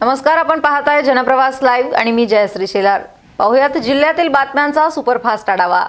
नमस्कार आपण पाहताय जनप्रवास लाईव्ह आणि मी जयश्री शेलार. पाहुयात जिल्ह्यातील बातम्यांचा सुपरफास्ट आढावा.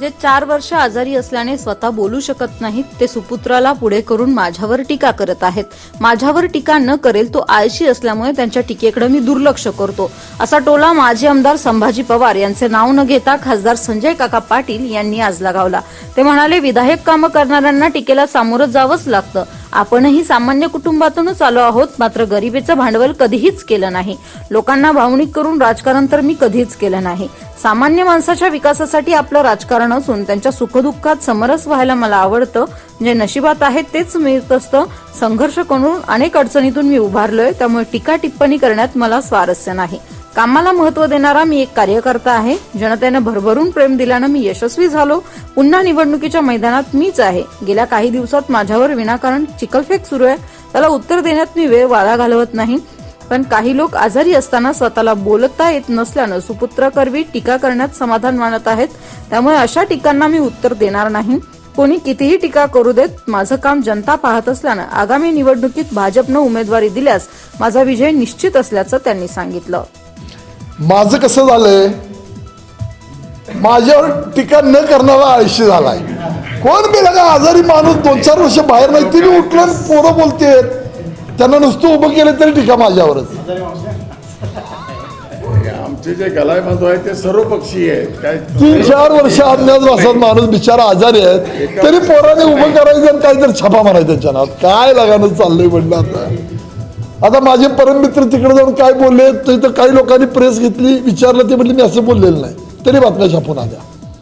जे चार वर्ष आजारी असल्याने स्वतः बोलू शकत नाहीत ते सुपुत्राला पुढे करून माझ्यावर टीका करत आहेत. माझ्यावर टीका न करेल तो आळशी असल्यामुळे त्यांच्या टीकेकडे मी दुर्लक्ष करतो. असा टोला माजी आमदार संभाजी पवार यांचे नाव न घेता खासदार संजय काका पाटील यांनी आज लगावला. ते म्हणाले विधायक कामं करणाऱ्यांना टीकेला सामोरं जावंच लागतं. आपणही सामान्य कुटुंबातूनच आलो आहोत मात्र गरिबीचं भांडवल कधीहीच केलं नाही. लोकांना भावनिक करून राजकारण तर मी कधीच केलं नाही. सामान्य माणसाच्या विकासासाठी आपलं राजकारण असून त्यांच्या सुखदुःखात समरस व्हायला मला आवडतं. जे नशिबात आहे तेच मिळत असतं. संघर्ष करून अनेक अडचणीतून मी उभारलोय त्यामुळे टीका टिप्पणी करण्यात मला स्वारस्य नाही. कामाला महत्त्व देणारा मी एक कार्यकर्ता आहे. जनतेनं भरभरून प्रेम दिल्यानं मी यशस्वी झालो. पुन्हा निवडणुकीच्या मैदानात मीच आहे. गेल्या काही दिवसात माझ्यावर विनाकारण चिखलफेक सुरू आहे. त्याला उत्तर देण्यात मी वेळ वाया घालवत नाही. पण काही लोक आजारी असताना स्वतःला बोलता येत नसल्यानं सुपुत्राकरवी टीका करण्यात समाधान मानत आहेत. त्यामुळे अशा टीकांना मी उत्तर देणार नाही. कोणी कितीही टीका करू देत माझं काम जनता पाहत असल्यानं आगामी निवडणुकीत भाजपनं उमेदवारी दिल्यास माझा विजय निश्चित असल्याचं त्यांनी सांगितलं. माझं कसं झालंय? माझ्यावर टीका न करणारा आळशी झालाय. कोण बेला का आजारी माणूस दोन चार वर्ष बाहेर नाही तिने उठलं पोरं बोलते त्यांना नुसतं उभं केलं तरी टीका माझ्यावरच. आमचे जे गलाय बांधव आहेत ते सर्व पक्षीय आहेत. काय तीन चार वर्ष अज्ञात वासात माणूस बिचारा आजारी आहेत. तरी पोराने उभं करायचं आणि काहीतरी छापा मारायचा त्यांच्या नावात काय लगानं चाललंय म्हणलं आता. आता माझे परममित्र तिकडे जाऊन काय बोलले तर काही लोकांनी प्रेस घेतली विचारलं ते म्हणजे मी असं बोललेलं नाही. तरी बातम्या छापून आल्या.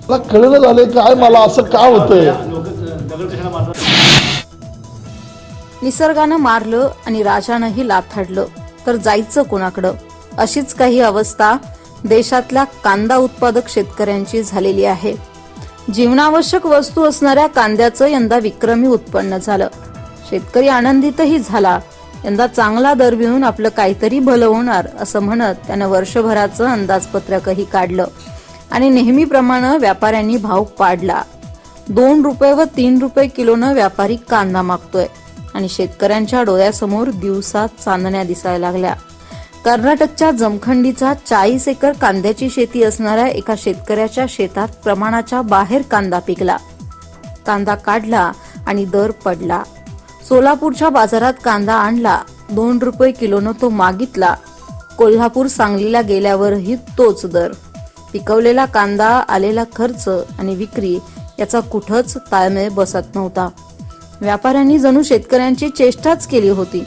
मला कळलं झालंय काय मला असं का होतंय? निसर्गानं मारलं आणि राजानंही लाथाडलं तर जायचं कोणाकडं? अशीच काही अवस्था देशातल्या कांदा उत्पादक शेतकऱ्यांची झालेली आहे. जीवनावश्यक वस्तू असणाऱ्या कांद्याचं यंदा विक्रमी उत्पन्न झालं. शेतकरी आनंदितही झाला यंदा चांगला दर मिळून आपलं काहीतरी भलं होणार असं म्हणत त्यानं वर्षभराचं अंदाजपत्रकही काढलं. आणि नेहमीप्रमाणे व्यापाऱ्यांनी भाव पाडला. दोन रुपये व तीन रुपये किलोनं व्यापारी कांदा मागतोय. आणि शेतकऱ्यांच्या डोळ्यासमोर दिवसात चांदण्या दिसायला लागल्या. कर्नाटकच्या जमखंडीचा चाळीस एकर कांद्याची शेती असणाऱ्या एका शेतकऱ्याच्या शेतात प्रमाणाच्या बाहेर कांदा पिकला. कांदा काढला आणि दर पडला. सोलापूरच्या बाजारात कांदा आणला. दोन रुपये किलोनं तो मागितला. कोल्हापूर सांगलीला गेल्यावरही तोच दर. पिकवलेला कांदा आलेला खर्च आणि विक्री याचा कुठंच ताळमेळ बसत नव्हता. व्यापाऱ्यांनी जणू शेतकऱ्यांची चेष्टाच केली होती.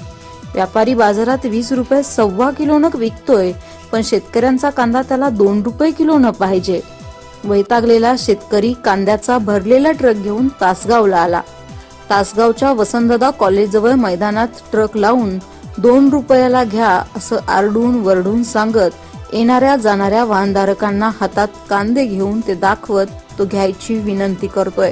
व्यापारी बाजारात वीस रुपये सव्वा किलोनं विकतोय पण शेतकऱ्यांचा कांदा त्याला दोन रुपये किलोनं पाहिजे. वैतागलेला शेतकरी कांद्याचा भरलेला ट्रक घेऊन तासगावला आला. तासगावच्या वसंतदा कॉलेजजवळ मैदानात ट्रक लावून दोन रुपयाला घ्या असं आरडून वरडून सांगत येणाऱ्या जाणाऱ्या वाहनधारकांना हातात कांदे घेऊन ते दाखवत तो घ्यायची विनंती करतोय.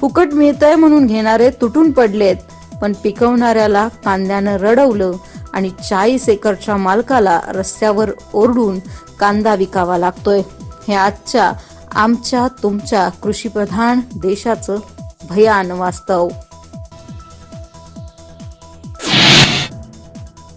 फुकट मिळतंय म्हणून घेणारे तुटून पडलेत पण पिकवणाऱ्याला कांद्यानं रडवलं आणि चाळीस एकरच्या मालकाला रस्त्यावर ओरडून कांदा विकावा लागतोय. हे आजच्या आमच्या तुमच्या कृषीप्रधान देशाचं भयान वास्तव.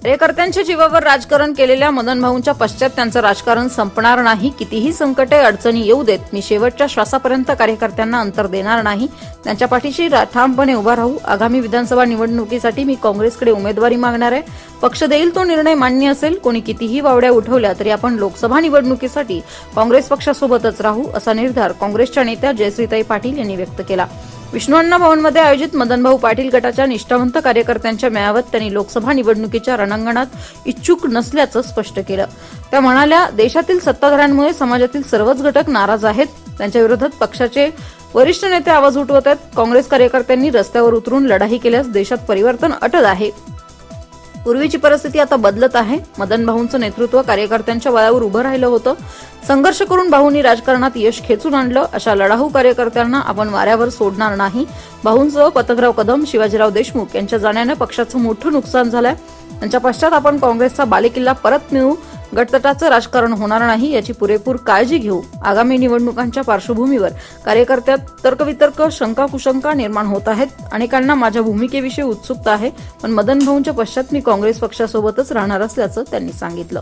कार्यकर्त्यांच्या जीवावर राजकारण केलेल्या मदन भाऊंच्या पश्चात त्यांचं राजकारण संपणार नाही. कितीही संकटे अडचणी येऊ देत मी शेवटच्या श्वासापर्यंत कार्यकर्त्यांना अंतर देणार नाही. त्यांच्या पाठीशी ठामपणे उभा राहू आगामी विधानसभा निवडणुकीसाठी मी काँग्रेसकडे उमेदवारी मागणार आहे. पक्ष देईल तो निर्णय मान्य असेल कोणी कितीही वावड्या उठवल्या तरी आपण लोकसभा निवडणुकीसाठी काँग्रेस पक्षासोबतच राहू असा निर्धार काँग्रेसच्या नेत्या जयश्रीताई पाटील यांनी व्यक्त केला. विष्णू भवनमध्ये आयोजित मदनभाऊ पाटील गटाच्या निष्ठावंत कार्यकर्त्यांच्या मेळाव्यात त्यांनी लोकसभा निवडणुकीच्या रणांगणात इच्छुक नसल्याचं स्पष्ट केलं. त्या म्हणाल्या देशातील सत्ताधाऱ्यांमुळे समाजातील सर्वच घटक नाराज आहेत. त्यांच्या विरोधात पक्षाचे वरिष्ठ नेते आवाज उठवत आहेत. काँग्रेस कार्यकर्त्यांनी रस्त्यावर उतरून लढाई केल्यास देशात परिवर्तन अटल आहे. पूर्वीची परिस्थिती आता बदलत आहे. मदन भाऊंचं नेतृत्व कार्यकर्त्यांच्या बळावर उभं राहिलं होतं. संघर्ष करून भाऊंनी राजकारणात यश खेचून आणलं. अशा लढाऊ कार्यकर्त्यांना आपण वाऱ्यावर सोडणार नाही. भाऊंसह पतंगराव कदम शिवाजीराव देशमुख यांच्या जाण्यानं पक्षाचं मोठं नुकसान झालंय. त्यांच्या पश्चात आपण काँग्रेसचा बालेकिल्ला परत मिळू गटतटाचं राजकारण होणार नाही याची पुरेपूर काळजी घेऊ आगामी निवडणुकांच्या पार्श्वभूमीवर. कार्यकर्त्यात तर्कवितर्क शंका कुशंका निर्माण होत आहेत. अनेकांना माझ्या भूमिकेविषयी उत्सुकता आहे पण मदन भाऊंच्या पश्चात मी काँग्रेस पक्षासोबतच राहणार असल्याचं त्यांनी सांगितलं.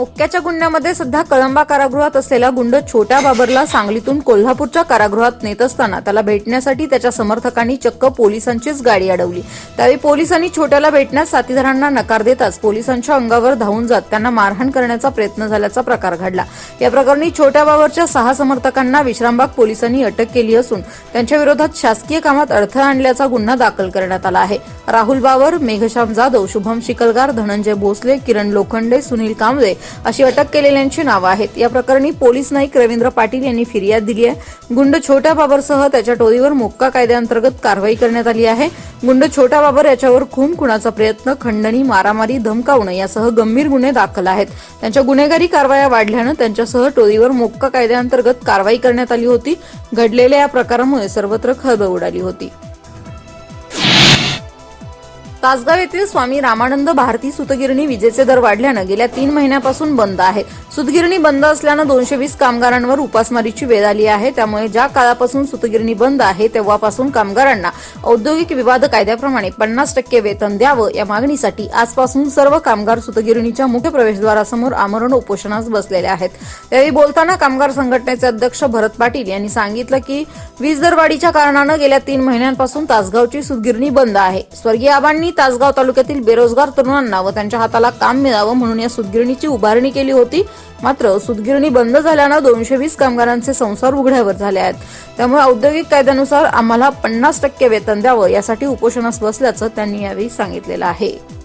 मुक्क्याच्या गुन्ह्यामध्ये सध्या कळंबा कारागृहात असलेला गुंड छोट्या बाबरला सांगलीतून कोल्हापूरच्या कारागृहात नेत असताना त्याला भेटण्यासाठी त्याच्या समर्थकांनी चक्क पोलिसांचीच गाडी अडवली. त्यावेळी पोलिसांनी छोट्याला भेटण्यास साथीदारांना नकार देताच पोलिसांच्या अंगावर धावून जात त्यांना मारहाण करण्याचा प्रयत्न झाल्याचा प्रकार घडला. या प्रकरणी छोट्या बाबरच्या सहा समर्थकांना विश्रामबाग पोलिसांनी अटक केली असून त्यांच्या विरोधात शासकीय कामात अडथळा आणल्याचा गुन्हा दाखल करण्यात आला आहे. राहुल बाबर मेघश्याम जाधव शुभम शिकलगार धनंजय भोसले किरण लोखंडे सुनील कांबळे अशी अटक केलेल्यांची नावं आहेत. या प्रकरणी पोलीस नाईक रवींद्र पाटील यांनी फिर्याद दिली आहे. गुंड छोट्या बाबरसह त्याच्या टोळीवर मोक्का कायद्याअंतर्गत कारवाई करण्यात आली आहे. गुंड छोटा बाबर याच्यावर खून खुणाचा प्रयत्न खंडणी मारामारी धमकावणं यासह गंभीर गुन्हे दाखल आहेत. त्यांच्या गुन्हेगारी कारवाया वाढल्यानं त्यांच्यासह टोळीवर मोक्का कायद्याअंतर्गत कारवाई करण्यात आली होती. घडलेल्या या प्रकारामुळे सर्वत्र खळबळ उडाली होती. तासगाव येथील स्वामी रामानंद भारती सुतगिरणी विजेचे दर वाढल्यानं गेल्या तीन महिन्यापासून बंद आहे. सुतगिरणी बंद असल्यानं दोनशे वीस कामगारांवर उपासमारीची वेळ आली आहे. त्यामुळे ज्या काळापासून सुतगिरणी बंद आहे तेव्हापासून कामगारांना औद्योगिक विवाद कायद्याप्रमाणे पन्नास टक्के वेतन द्यावं या मागणीसाठी आजपासून सर्व कामगार सुतगिरणीच्या मुख्य प्रवेशद्वारासमोर आमरण उपोषणास बसलेले आहेत. त्यावेळी बोलताना कामगार संघटनेचे अध्यक्ष भरत पाटील यांनी सांगितलं की वीज दरवाढीच्या कारणानं गेल्या तीन महिन्यांपासून तासगावची सुतगिरणी बंद आहे. स्वर्गीय आबांनी तासगाव तालुक्यातील बेरोजगार तरुणांना व त्यांच्या हाताला काम मिळावं म्हणून या सुतगिरणीची उभारणी केली होती. मात्र सुतगिरणी बंद झाल्यानं दोनशे वीस कामगारांचे संसार उघड्यावर झाले आहेत. त्यामुळे औद्योगिक कायद्यानुसार आम्हाला पन्नास टक्के वेतन द्यावं यासाठी उपोषणास बसल्याचं त्यांनी यावेळी सांगितलेलं आहे.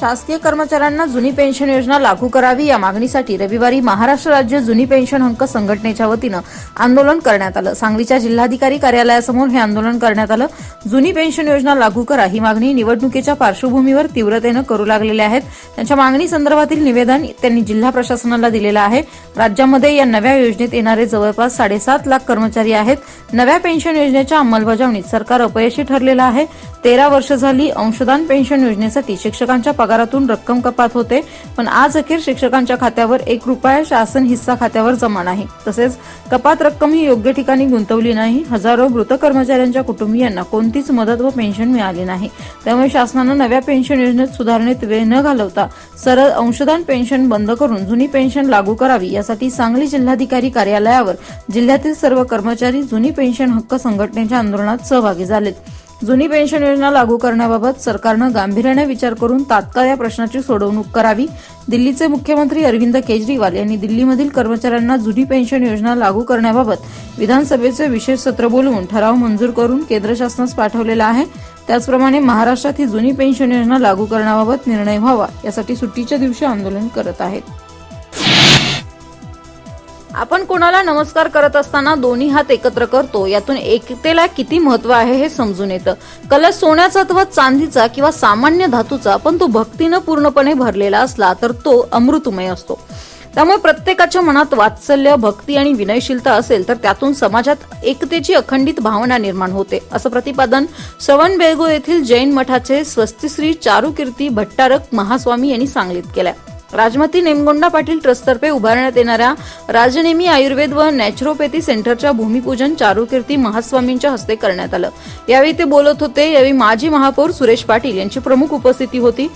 शासकीय कर्मचाऱ्यांना जुनी पेन्शन योजना लागू करावी या मागणीसाठी रविवारी महाराष्ट्र राज्य जुनी पेन्शन हक्क संघटनेच्या वतीनं आंदोलन करण्यात आलं. सांगलीच्या जिल्हाधिकारी कार्यालयासमोर हे आंदोलन करण्यात आलं. जुनी पेन्शन योजना लागू करा ही मागणी निवडणुकीच्या पार्श्वभूमीवर तीव्रतेनं करू लागलेल्या आहेत. त्यांच्या मागणी संदर्भातील निवेदन त्यांनी जिल्हा प्रशासनाला दिलेलं आहे. राज्यामध्ये या नव्या योजनेत येणारे जवळपास साडेसात लाख कर्मचारी आहेत. नव्या पेन्शन योजनेच्या अंमलबजावणीत सरकार अपयशी ठरलेलं आहे. तेरा वर्ष झाली अंशदान पेन्शन योजनेसाठी शिक्षकांच्या पगारातून रक्कम कपात होते पण आज अखेर शिक्षकांच्या खात्यावर एक रुपया शासन हिस्सा खात्यावर जमा नाही. तसेच कपात रक्कम ही योग्य ठिकाणी गुंतवली नाही. हजारो मृत कर्मचाऱ्यांच्या कुटुंबियांना कोणतीच मदत व पेन्शन मिळाली नाही. त्यामुळे शासनानं नव्या पेन्शन योजनेत सुधारणेत वेळ न घालवता सरळ अंशदान पेन्शन बंद करून जुनी पेन्शन लागू करावी यासाठी सांगली जिल्हाधिकारी कार्यालयावर जिल्ह्यातील सर्व कर्मचारी जुनी पेन्शन हक्क संघटनेच्या आंदोलनात सहभागी झालेत. जुनी पेन्शन योजना लागू करण्याबाबत सरकारनं गांभीर्याने विचार करून तात्काळ या प्रश्नाची सोडवणूक करावी. दिल्लीचे मुख्यमंत्री अरविंद केजरीवाल यांनी दिल्लीमधील कर्मचाऱ्यांना जुनी पेन्शन योजना लागू करण्याबाबत विधानसभेचे विशेष सत्र बोलवून ठराव मंजूर करून केंद्र शासनास पाठवलेला आहे. त्याचप्रमाणे महाराष्ट्रात ही जुनी पेन्शन योजना लागू करण्याबाबत निर्णय व्हावा यासाठी सुट्टीच्या दिवशी आंदोलन करत आहेत. आपण कोणाला नमस्कार करत असताना दोन्ही हात एकत्र करतो यातून एकतेला किती महत्त्व आहे हे समजून येतं. कलश सोन्याचा अथवा चांदीचा किंवा सामान्य धातूचा पण तो भक्तीनं पूर्णपणे भरलेला असला तर तो अमृतमय असतो. त्यामुळे प्रत्येकाच्या मनात वात्सल्य भक्ती आणि विनयशीलता असेल तर त्यातून समाजात एकतेची अखंडित भावना निर्माण होते. असं प्रतिपादन श्रवण बेळगो येथील जैन मठाचे स्वस्तिश्री चारुकीर्ती भट्टारक महास्वामी यांनी सांगलीत केलं राजमती नेमगोंडा पाटील ट्रस्टतर्फे उभारण्यात येणाऱ्या राजनेमी आयुर्वेद व नॅचरोपॅथी सेंटरच्या भूमिपूजन चारुकीर्ती महास्वामींच्या हस्ते करण्यात आलं. यावेळी ते बोलत होते यावेळी माजी महापौर सुरेश पाटील यांची प्रमुख उपस्थिती होती.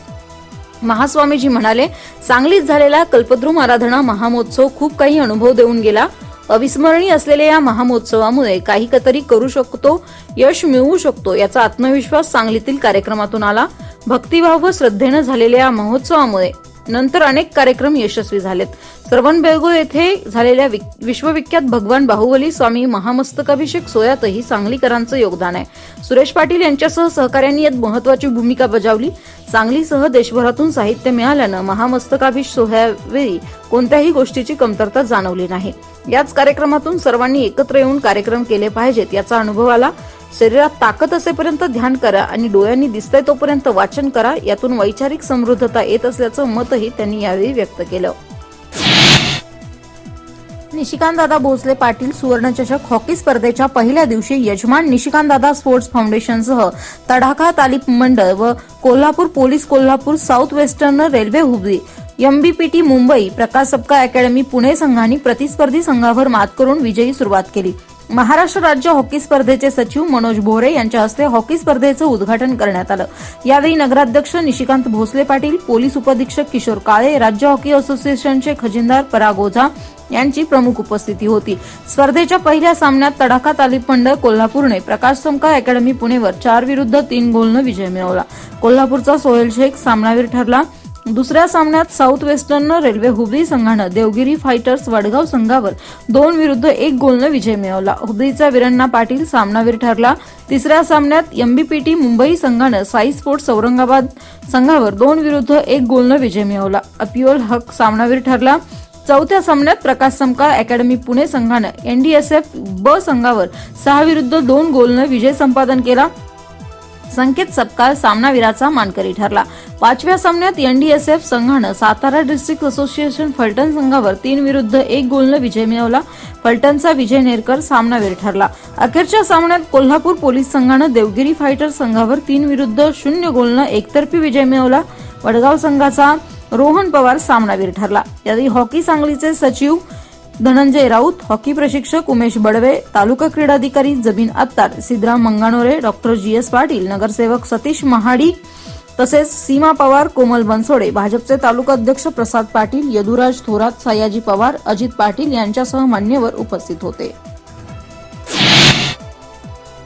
महास्वामीजी म्हणाले सांगलीत झालेला कल्पद्रुम आराधना महामहोत्सव खूप काही अनुभव देऊन गेला. अविस्मरणीय असलेल्या या महामहोत्सवामुळे काही तरी करू शकतो यश मिळवू शकतो याचा आत्मविश्वास सांगलीतील कार्यक्रमातून आला. भक्तिभाव व श्रद्धेनं झालेल्या या महोत्सवामुळे नंतर अनेक कार्यक्रम यशस्वी झालेत. श्रवण बेळगो येथे झालेल्या विश्वविख्यात भगवान बाहुबली स्वामी महामस्तकाभिषेक सोयातही सांगलीकरांचं योगदान आहे. सुरेश पाटील यांच्यासह सहकाऱ्यांनी यात महत्वाची भूमिका बजावली. सांगलीसह देशभरातून साहित्य मिळाल्यानं महामस्तकाभिषेक सोहळ्यावेळी कोणत्याही गोष्टीची कमतरता जाणवली नाही. याच कार्यक्रमातून सर्वांनी एकत्र येऊन कार्यक्रम केले पाहिजेत याचा अनुभव आला. शरीरात ताकद असेपर्यंत ध्यान करा आणि डोळ्यांनी दिसतंय तोपर्यंत वाचन करा यातून वैचारिक समृद्धता येत असल्याचं मतही त्यांनी यावेळी व्यक्त केलं. निशिकांतदादा भोसले पाटील सुवर्णचषक हॉकी स्पर्धेच्या पहिल्या दिवशी यजमान निशिकांतदादा स्पोर्ट्स फाउंडेशनसह तडाखा तालीम मंडळ व Kolhapur police Kolhapur south western railway Hubli MBPT Mumbai Prakash Sabka academy Pune संघांनी प्रतिस्पर्धी संघावर मात करून विजयी सुरुवात केली. महाराष्ट्र राज्य हॉकी स्पर्धेचे सचिव मनोज भोरे यांच्या हस्ते हॉकी स्पर्धेचं उद्घाटन करण्यात आलं. यावेळी नगराध्यक्ष निशिकांत भोसले पाटील पोलीस उपअधीक्षक किशोर काळे राज्य हॉकी असोसिएशनचे खजिनदार पराग ओझा यांची प्रमुख उपस्थिती होती. स्पर्धेच्या पहिल्या सामन्यात तडाखा तालीम मंडळ कोल्हापूरने प्रकाश समका अकॅडमी पुणेवर चार विरुद्ध तीन गोलनं विजय मिळवला. कोल्हापूरचा सोहेल शेख सामनावीर ठरला. दुसऱ्या सामन्यात साऊथ वेस्टर्न रेल्वे हुबळी संघानं देवगिरी फायटर्स वडगाव संघावर दोन विरुद्ध एक गोलनं विजय मिळवला. हुबळीचा विरण्णा पाटील सामनावीर ठरला. तिसऱ्या सामन्यात एमबीपीटी मुंबई संघानं साई स्पोर्ट्स औरंगाबाद संघावर दोन विरुद्ध एक गोलनं विजय मिळवला. अपियोल हक सामनावीर ठरला. चौथ्या सामन्यात प्रकाश समका अकॅडमी पुणे संघानं एनडीएसएफ ब संघावर सहा विरुद्ध दोन गोलनं विजय संपादन केला. संकेत सपकाळ सामनावीराचा मानकरी ठरला. पाचव्या सामन्यात एनडीएसएफ संघानं सातारा डिस्ट्रिक्ट असोसिएशन फलटण संघावर तीन विरुद्ध एक गोलनं विजय मिळवला. फलटणचा विजय नेरकर सामनावीर ठरला. अखेरच्या सामन्यात कोल्हापूर पोलीस संघानं देवगिरी फायटर संघावर तीन विरुद्ध शून्य गोलनं एकतर्फी विजय मिळवला. वडगाव संघाचा रोहन पवार सामनावीर ठरला. यावेळी हॉकी सांगलीचे सचिव धनंजय राऊत हॉकी प्रशिक्षक उमेश बडवे तालुका क्रीडाधिकारी Jabeen Attar Siddharam Manganore doctor G S Patil नगरसेवक सतीश महाडी तसेच सीमा पवार कोमल बनसोडे भाजपचे तालुका अध्यक्ष प्रसाद पाटील यदुराज थोरात सयाजी पवार अजित पाटील यांच्यासह मान्यवर उपस्थित होते.